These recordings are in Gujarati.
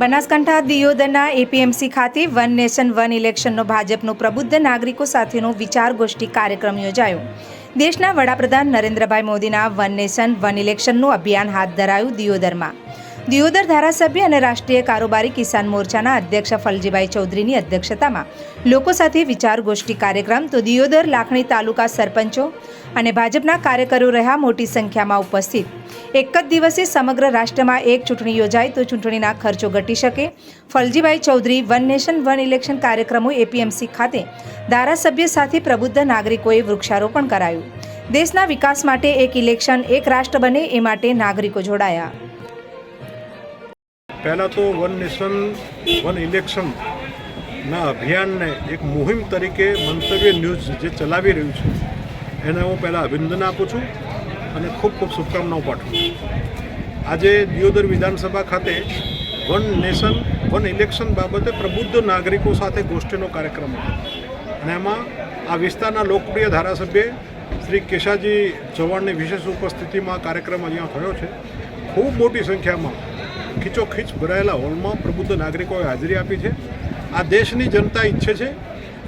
બનાસકાંઠા દિયોદરના એપીએમસી ખાતે વન નેશન, વન ઇલેક્શનનો ભાજપનો પ્રબુદ્ધ નાગરિકો સાથેનો વિચાર ગોષ્ઠી કાર્યક્રમ યોજાયો. દેશના વડાપ્રધાન નરેન્દ્રભાઈ મોદીના વન નેશન, વન ઇલેક્શનનું અભિયાન હાથ ધરાયું દિયોદરમાં. દિયોદર ધારાસભ્ય અને રાષ્ટ્રીય કારોબારી કિસાન મોરચાના અધ્યક્ષ ફલજીભાઈ ચૌધરીની અધ્યક્ષતામાં લોકો સાથે વિચાર ગોષ્ઠી કાર્યક્રમ તો દિયોદર લાખણી તાલુકા સરપંચો અને ભાજપના કાર્યકરો રહ્યા મોટી સંખ્યામાં ઉપસ્થિત. એક જ દિવસે સમગ્ર રાષ્ટ્રમાં એક ચૂંટણી યોજાય તો ચૂંટણીના ખર્ચો ઘટી શકે. Faljibhai Chaudhari one nation, one election કાર્યક્રમો એપીએમસી ખાતે ધારાસભ્ય સાથે પ્રબુદ્ધ નાગરિકોએ વૃક્ષારોપણ કરાયું. દેશના વિકાસ માટે એક ઇલેક્શન, એક રાષ્ટ્ર બને એ માટે નાગરિકો જોડાયા. પહેલાં તો વન નેશન વન ઇલેક્શનના અભિયાનને એક મુહિમ તરીકે મંતવ્ય ન્યૂઝ જે ચલાવી રહ્યું છે, એને હું પહેલાં અભિનંદન આપું છું અને ખૂબ ખૂબ શુભકામનાઓ પાઠવું છું. આજે દિયોદર વિધાનસભા ખાતે વન નેશન, વન ઇલેક્શન બાબતે પ્રબુદ્ધ નાગરિકો સાથે ગોષ્ઠીનો કાર્યક્રમ હતો. અને એમાં આ વિસ્તારના લોકપ્રિય ધારાસભ્ય શ્રી કેશાજી ચૌહાણની વિશેષ ઉપસ્થિતિમાં કાર્યક્રમ અહીંયા થયો છે. ખૂબ મોટી સંખ્યામાં ખીચોખીચ ભરાયેલા હોલમાં પ્રબુદ્ધ નાગરિકોએ હાજરી આપી છે. આ દેશની જનતા ઈચ્છે છે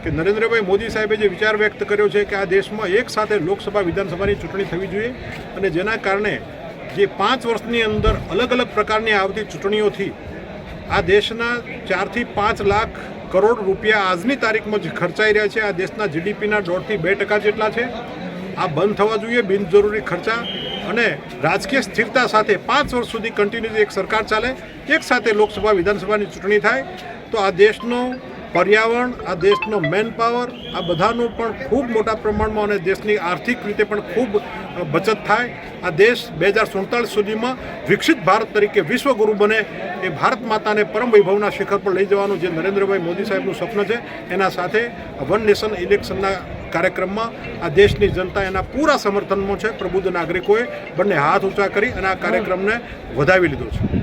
કે નરેન્દ્રભાઈ મોદી સાહેબે જે વિચાર વ્યક્ત કર્યો છે કે આ દેશમાં એક સાથે લોકસભા વિધાનસભાની ચૂંટણી થવી જોઈએ અને જેના કારણે જે પાંચ વર્ષની અંદર અલગ અલગ પ્રકારની આવતી ચૂંટણીઓથી આ દેશના ચારથી પાંચ લાખ કરોડ રૂપિયા આજની તારીખમાં જ ખર્ચાઈ રહ્યા છે. આ દેશના જીડીપીના દોઢથી બે ટકા જેટલા છે. આ બંધ થવા જોઈએ, બિનજરૂરી ખર્ચા અને રાજકીય સ્થિરતા સાથે પાંચ વર્ષ સુધી કન્ટિન્યુ એક સરકાર ચાલે, એક સાથે લોકસભા, વિધાનસભાની ચૂંટણી થાય, તો આ દેશનો પર્યાવરણ, આ દેશનો મેન પાવર આ બધાનું પણ ખૂબ મોટા પ્રમાણમાં અને દેશની આર્થિક રીતે પણ ખૂબ બચત થાય. આ દેશ બે હજાર સુડતાલીસ સુધીમાં વિકસિત ભારત તરીકે વિશ્વગુરુ બને એ ભારત માતાને પરમ વૈભવના શિખર પર લઈ જવાનું જે નરેન્દ્રભાઈ મોદી સાહેબનું સ્વપ્ન છે. એના સાથે વન નેશન ઇલેક્શનના કાર્યક્રમમાં આ દેશની જનતા એના પૂરા સમર્થનમાં છે. પ્રબુદ્ધ નાગરિકોએ બંને હાથ ઊંચા કરી અને આ કાર્યક્રમને વધાવી લીધો છે.